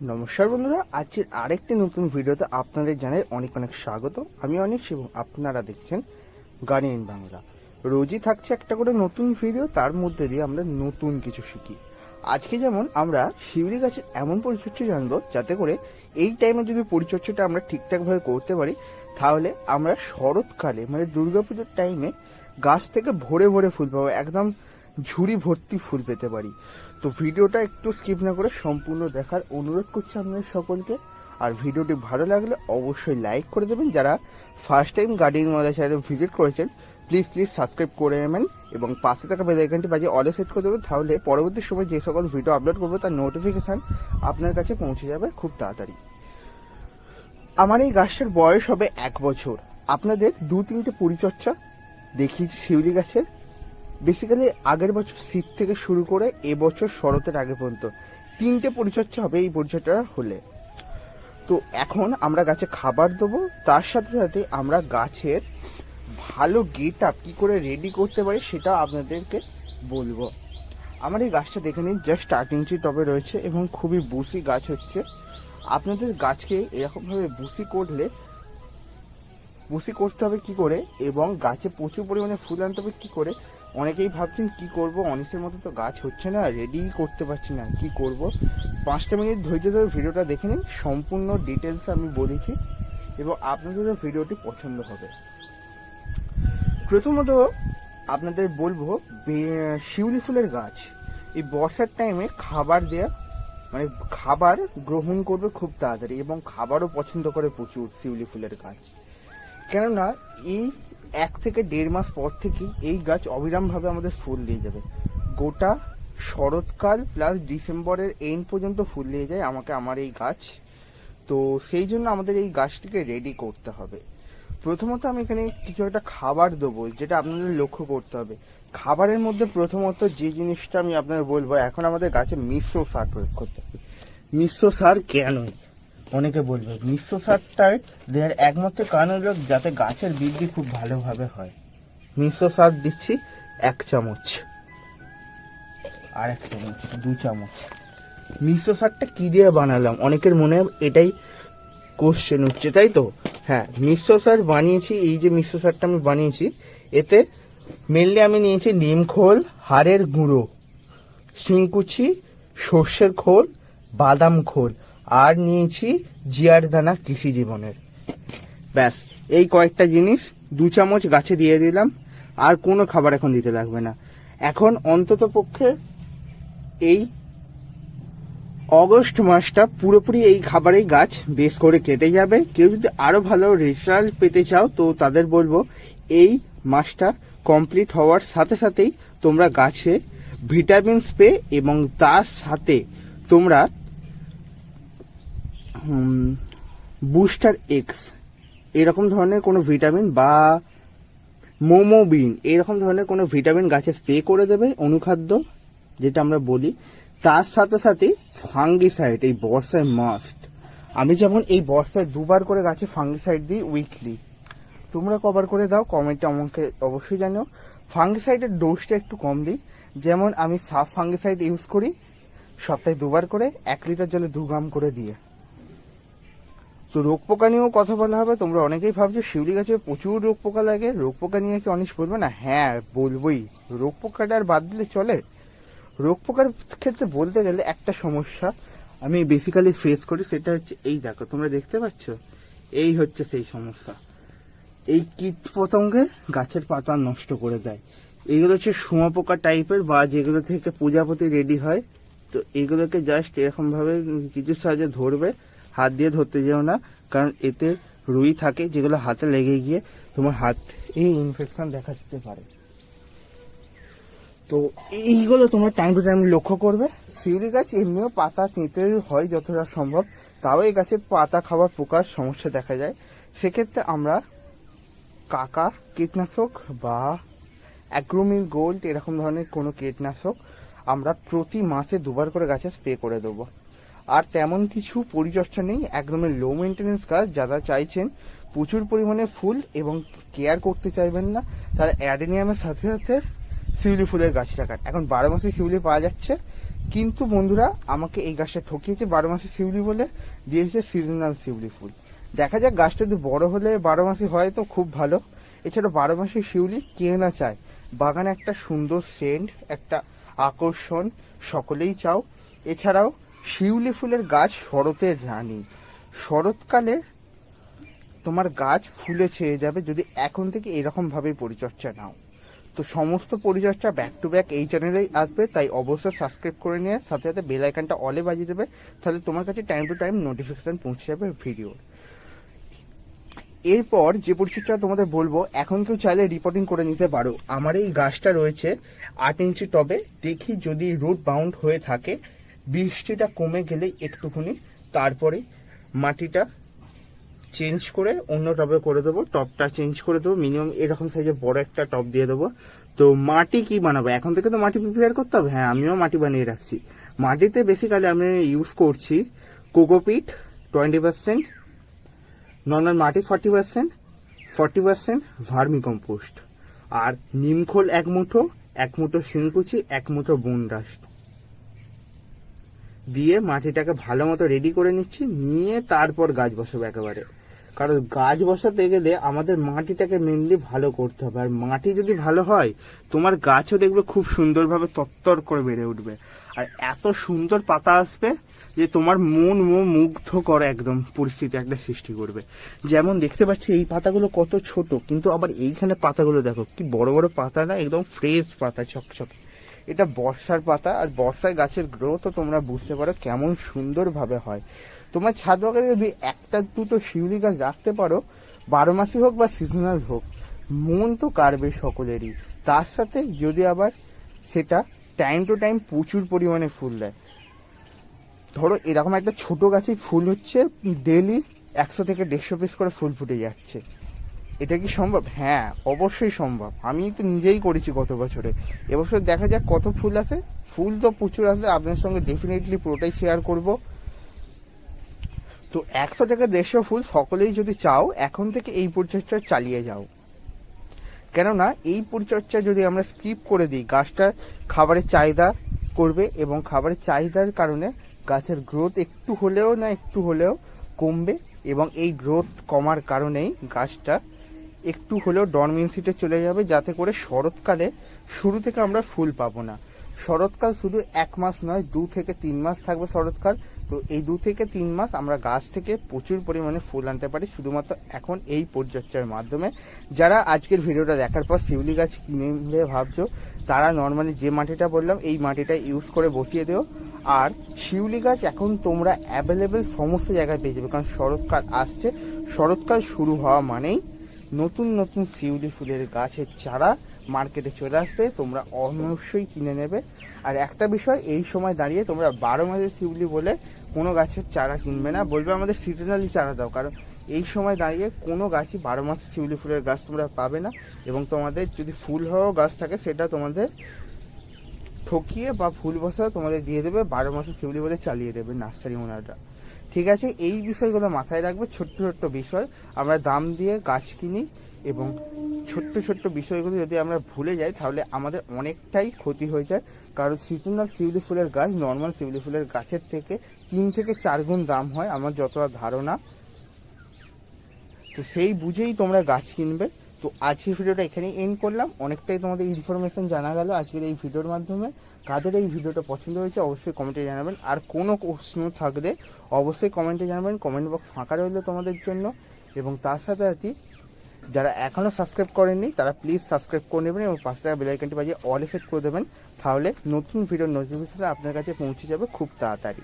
নমস্কার বন্ধুরা, আজকের আরেকটি নতুন ভিডিওতে আপনাদের জানাই অনেক অনেক স্বাগত। আমি অনেক এবং আপনারা দেখছেন গার্ডিয়ান বাংলা। রোজই থাকছে একটা করে নতুন ভিডিও, তার মধ্যে দিয়ে আমরা নতুন কিছু শিখি। আজকে যেমন আমরা শিউলি গাছের এমন পরিচর্যা জানব, যাতে করে এই টাইমে যদি পরিচর্যাটা আমরা ঠিকঠাকভাবে করতে পারি, তাহলে আমরা শরৎকালে মানে দুর্গাপুজোর টাইমে গাছ থেকে ভরে ভরে ফুল পাবো, একদম ঝুড়ি ভর্তি ফুল পেতে পারি। তো ভিডিওটা একটু স্কিপ না করে সম্পূর্ণ দেখার অনুরোধ করছি আপনাদের সকলকে। আর ভিডিওটি ভালো লাগলে অবশ্যই লাইক করে দেবেন। যারা ফার্স্ট টাইম গার্ডিয়ান মাদা চ্যানেল ভিজিট করেছেন প্লিজ প্লিজ সাবস্ক্রাইব করে নেবেন এবং পাশে থাকা বেল বাজিয়ে অলে সেট করে দেবেন। তাহলে পরবর্তী সময় যে সকল ভিডিও আপলোড করব, তার নোটিফিকেশান আপনার কাছে পৌঁছে যাবে খুব তাড়াতাড়ি। আমার এই গাছটার বয়স হবে এক বছর। আপনাদের দু তিনটে পরিচর্যা দেখিয়েছি শিউলি গাছের। বেসিক্যালি আগের বছর শীত থেকে শুরু করে এবছর শরতের আগে পর্যন্ত তিনটে পরিচর্যা হবে এই পরিচর্যা হলে। তো এখন আমরা গাছে খাবার দেবো, তার সাথে সাথে আমরা গাছের ভালো গেট আপ কী করে রেডি করতে পারি সেটা আপনাদেরকে বলব। আমার এই গাছটা দেখে নিন জাস্ট আট ইঞ্চি টবে রয়েছে এবং খুবই বুসি গাছ হচ্ছে। আপনাদের গাছকে এরকমভাবে বুসি করলে, বুসি করতে হবে কি করে? এবং গাছে প্রচুর পরিমাণে ফুল আনতে হবে কী করে? অনেকেই ভাবছেন, কি করব? অনিসের মতো তো গাছ হচ্ছে না রেডি করতে পারছি না, কি করব? পাঁচটা মিনিট ধৈর্য ধরে ভিডিওটা দেখে নিন, সম্পূর্ণ ডিটেলস আমি বলেছি এবং আপনাদেরও ভিডিওটি পছন্দ হবে। প্রথমত আপনাদের বলব শিউলি ফুলের গাছ। এই বর্ষার টাইমে খাবার দেয়া মানে খাবার গ্রহণ করবে খুব তাড়াতাড়ি এবং খাবারও পছন্দ করে প্রচুর শিউলি ফুলের গাছ। কেননা, এই এক থেকে দেড় মাস পর থেকেই এই গাছ অবিরামভাবে আমাদের ফুল দিয়ে যাবে। গোটা শরৎকাল প্লাস ডিসেম্বরের এন্ড পর্যন্ত ফুল দিয়ে যায় আমাকে আমার এই গাছ। তো সেই জন্য আমাদের এই গাছটিকে রেডি করতে হবে। প্রথমত আমি এখানে কিছু একটা খাবার দেবো, যেটা আপনাদের লক্ষ্য করতে হবে। খাবারের মধ্যে প্রথমত যে জিনিসটা আমি আপনাদের বলব, এখন আমাদের গাছে মিশ্র সার প্রয়োগ করতে হবে। মিশ্র সার কেন? অনেকে বলবে মিশ্র সারটার দেওয়ার একমাত্র কারণ হলো যাতে গাছের বৃদ্ধি খুব ভালোভাবে হয়। মিশ্র সার দিচ্ছি এক চামচ। আর এক চামচ দু চামচ। মিশ্র সারটা কী দিয়ে বানালাম? অনেকের মনে এটাই কোশ্চেন উঠছে তাই তো? হ্যাঁ মিশ্র সার বানিয়েছি এই যে মিশ্র সারটা আমি বানিয়েছি এতে মেনলি আমি নিয়েছি নিম খোল হাড়ের গুঁড়ো শিংকুচি সর্ষের খোল বাদাম খোল। আর নিয়েছি জিয়ার দানা কৃষি জীবনের। ব্যাস, এই কয়েকটা জিনিস দু চামচ গাছে দিয়ে দিলাম, আর কোনো খাবার এখন দিতে লাগবে না। এখন অন্তত পক্ষে এই অগস্ট মাসটা পুরোপুরি এই খাবারেই গাছ বেশ করে কেটে যাবে। কেউ যদি আরও ভালো রেজাল্ট পেতে চাও, তো তাদের বলব এই মাসটা কমপ্লিট হওয়ার সাথে সাথেই তোমরা গাছে ভিটামিন স্প্রে এবং তার সাথে তোমরা বুস্টার এক্স এরকম ধরনের কোনো ভিটামিন বা মোমোবিন এরকম ধরনের কোনো ভিটামিন গাছে স্প্রে করে দেবে অনুখাদ্য, যেটা আমরা বলি। তার সাথে সাথে ফাঙ্গিসাইড এই বর্ষায় মাস্ট আমি যেমন এই বর্ষায় দুবার করে গাছে ফাঙ্গিসাইড দিই উইকলি তোমরা কভার করে দাও কমেন্টে আমাকে অবশ্যই জানিও। ফাঙ্গিসাইডের ডোজটা একটু কম দিই। যেমন আমি সাফ ফাঙ্গিসাইড ইউজ করি, সপ্তাহে দুবার করে এক লিটার জলে দু গ্রাম করে দিয়ে। তো রোগ পোকা নিয়েও কথা বলা হবে। তোমরা অনেকেই ভাবছ শিউলি গাছে প্রচুর রোগ পোকা লাগে। রোগ পোকা নিয়ে কি অনিশ বলবে? না হ্যাঁ বলবোই। রোগ পোকাটা আর বাদ দিলে চলে। রোগ পোকার ক্ষেত্রে বলতে গেলে একটা সমস্যা আমি বেসিক্যালি ফেস করি, সেটা হচ্ছে এই দেখো, তোমরা দেখতে পাচ্ছ? এই হচ্ছে সেই সমস্যা। এই কীট পতঙ্গে গাছের পাতা নষ্ট করে দেয়। এগুলো হচ্ছে শুঁয়াপোকা টাইপের বা যেগুলো থেকে প্রজাপতি রেডি হয়। তো এগুলোকে জাস্ট এরকম ভাবে কিছু সাহায্যে ধরবে। হাত দিয়ে ধরতে যেও না, কারণ এতে রুই থাকে যেগুলো হাতে লেগে গিয়ে তোমার হাত এই ইনফেকশন দেখা দিতে পারে। তো এইগুলো তোমরা টাইম টু টাইম লক্ষ্য করবে। শিউলি গাছ এমনিও পাতা তেঁতে হয় যতটা সম্ভব, তাও এই গাছে পাতা খাবার পোকার সমস্যা দেখা যায়। সেক্ষেত্রে আমরা কাকা কীটনাশক বা অ্যাগ্রোমিল গোল্ড এরকম ধরনের কোনো কীটনাশক আমরা প্রতি মাসে দুবার করে গাছে স্প্রে করে দেবো। আর তেমন কিছু পরিচর্যা নেই। একদমই লো মেনটেনেন্স গাছ যারা চাইছেন প্রচুর পরিমাণে ফুল এবং কেয়ার করতে চাইবেন না, তারা অ্যাডেনিয়ামের সাথে সাথে শিউলি ফুলের গাছ লাগান এখন বারো মাসে শিউলি পাওয়া যাচ্ছে। কিন্তু বন্ধুরা, আমাকে এই গাছটা ঠকিয়েছে বারো মাসে শিউলি বলে, দিয়েছে সিজনাল শিউলি ফুল। দেখা যাক গাছটা যদি বড় হলে বারো মাসে হয় তো খুব ভালো। এছাড়া বারো মাসে শিউলি কে না চায়? বাগানে একটা সুন্দর সেন্ট একটা আকর্ষণ সকলেই চাও। এছাড়াও শিউলি ফুলের গাছ শরতের রানী। শরৎকালে তোমার গাছ ফুলে ছেয়ে যাবে যদি এখন থেকে এরকম ভাবে পরিচর্যা নাও। তো সমস্ত পরিচর্যা ব্যাক টু ব্যাক এই চ্যানেলেই আসবে, তাই অবশ্যই সাবস্ক্রাইব করে নিয়ে সাথে সাথে বেল আইকনটা অলে বাজিয়ে দেবে, তাহলে তোমার কাছে টাইম টু টাইম নোটিফিকেশান পৌঁছে যাবে ভিডিওর এরপর যে পরিচর্যা তোমাদের বলব, এখন কেউ চাইলে রিপোর্টিং করে নিতে পারো। আমার এই গাছটা রয়েছে আট ইঞ্চি টবে, দেখি যদি রুট বাউন্ড হয়ে থাকে বৃষ্টিটা কমে গেলে একটুখানি, তারপরে মাটিটা চেঞ্জ করে অন্য টবে করে দেবো, টপটা চেঞ্জ করে দেবো মিনিমাম এরকম সাইজে বড় একটা টপ দিয়ে দেবো। তো মাটি কি বানাবো? এখন থেকে তো মাটি প্রিপেয়ার করতে হবে? হ্যাঁ আমিও মাটি বানিয়ে রাখছি। মাটিতে বেসিক্যালি আমি ইউজ করছি কোকোপিট টোয়েন্টি পার্সেন্ট নর্মাল মাটি forty percent forty percent vermi compost আর নিমখোল এক মুঠো এক মুঠো শিংকুচি, এক মুঠো বোন ডাস্ট দিয়ে মাটিটাকে ভালো মতো রেডি করে নিচ্ছি, নিয়ে তারপর গাছ বসাবো একেবারে। কারণ গাছ বসাতে গেলে আমাদের মাটিটাকে মেনলি ভালো করতে হবে। আর মাটি যদি ভালো হয়, তোমার গাছও দেখবে খুব সুন্দরভাবে তত্তর করে বেড়ে উঠবে। আর এত সুন্দর পাতা আসবে যে তোমার মন মুগ্ধ করে একদম পরিস্থিতি একটা সৃষ্টি করবে। যেমন দেখতে পাচ্ছি এই পাতাগুলো কত ছোট, কিন্তু আবার এইখানে পাতাগুলো দেখো, কি বড় বড় পাতা না, একদম ফ্রেশ পাতা চকচকে এটা বর্ষার পাতা আর বর্ষায় গাছের গ্রোথও তোমরা বুঝতে পারো কেমন সুন্দরভাবে হয়। তোমার ছাদ বাগানে যদি একটা দুটো শিউলি গাছ রাখতে পারো, বারো মাসই হোক বা সিজনাল হোক, মন তো কাড়বে সকলেরই। তার সাথে যদি আবার সেটা টাইম টু টাইম প্রচুর পরিমাণে ফুল দেয়। ধরো এরকম একটা ছোট গাছে ফুল হচ্ছে ডেলি একশো থেকে দেড়শো পিস করে ফুল ফুটে যাচ্ছে। এটা কি সম্ভব? হ্যাঁ অবশ্যই সম্ভব। আমি তো নিজেই করেছি গত বছরে। এবছর দেখা যাক কত ফুল আছে ফুল তো প্রচুর আসলে আপনার সঙ্গে ডেফিনেটলি পুরোটাই শেয়ার করব। তো একশো থেকে দেড়শো ফুল সকলেই যদি চাও, এখন থেকে এই পরিচর্যা চালিয়ে যাও। কেননা, এই পরিচর্যা যদি আমরা স্কিপ করে দিই, গাছটা খাবারের চাহিদা করবে এবং খাবারের চাহিদার কারণে গাছের গ্রোথ একটু হলেও না একটু হলেও কমবে এবং এই গ্রোথ কমার কারণেই গাছটা একটু হলেও ডরমেন্সিতে চলে যাবে, যাতে করে শরৎকালে শুরু থেকে আমরা ফুল পাবো না। শরৎকাল শুধু এক মাস নয়, দু থেকে তিন মাস থাকবে শরৎকাল। তো এই দু থেকে তিন মাস আমরা গাছ থেকে প্রচুর পরিমাণে ফুল আনতে পারি, শুধুমাত্র এখন এই পরিচর্যার মাধ্যমে। যারা আজকের ভিডিওটা দেখার পর শিউলি গাছ কিনবে ভাবছ, তারা নর্মালি যে মাটিটা বললাম, এই মাটিটা ইউজ করে বসিয়ে দেও। আর শিউলি গাছ এখন তোমরা অ্যাভেলেবেল সমস্ত জায়গায় পেয়ে যাবে, কারণ শরৎকাল আসছে। শরৎকাল শুরু হওয়া মানেই নতুন নতুন শিউলি ফুলের গাছের চারা মার্কেটে চলে আসবে, তোমরা অবশ্যই কিনে নেবে। আর একটা বিষয়, এই সময় দাঁড়িয়ে তোমরা বারো মাসের শিউলি বলে কোনো গাছের চারা কিনবে না, বলবে আমাদের সিজনালি চারা দাও, কারণ এই সময় দাঁড়িয়ে কোনো গাছই বারো মাস শিউলি ফুলের গাছ তোমরা পাবে না। এবং তোমাদের যদি ফুল হওয়াও গাছ থাকে, সেটা তোমাদের ঠকিয়ে বা ফুল বসাও তোমাদের দিয়ে দেবে, বারো মাসে শিউলি বলে চালিয়ে দেবে নার্সারি ওনাররা। ঠিক আছে, এই বিষয়গুলো মাথায় রাখবে, ছোট্ট ছোট্ট বিষয়। আমরা দাম দিয়ে গাছ কিনি এবং ছোট্ট ছোট্ট বিষয়গুলো যদি আমরা ভুলে যাই, তাহলে আমাদের অনেকটাই ক্ষতি হয়ে যায়। কারণ সিজনাল শিউলি ফুলের গাছ নর্মাল শিউলি ফুলের গাছের থেকে তিন থেকে চার গুণ দাম হয়, আমার যতটা ধারণা। তো সেই বুঝেই তোমরা গাছ কিনবে। তো আজকের ভিডিওটা এখানেই এন্ড করলাম। অনেকটাই তোমাদের ইনফরমেশন জানা গেল আজকের এই ভিডিওর মাধ্যমে। কাদের এই ভিডিওটা পছন্দ হয়েছে অবশ্যই কমেন্টে জানাবেন। আর কোনো প্রশ্ন থাকলে অবশ্যই কমেন্টে জানাবেন। কমেন্ট বক্স ফাঁকা রইল তোমাদের জন্য। এবং তার সাথে সাথে যারা এখনও সাবস্ক্রাইব করেননি, তারা প্লিজ সাবস্ক্রাইব করে নেবেন এবং পাঁচ টাকা বেলাইকনটি বাজিয়ে অল এফেক্ট করে দেবেন। তাহলে নতুন ভিডিওর নোটিফিকেশন আপনার কাছে পৌঁছে যাবে খুব তাড়াতাড়ি।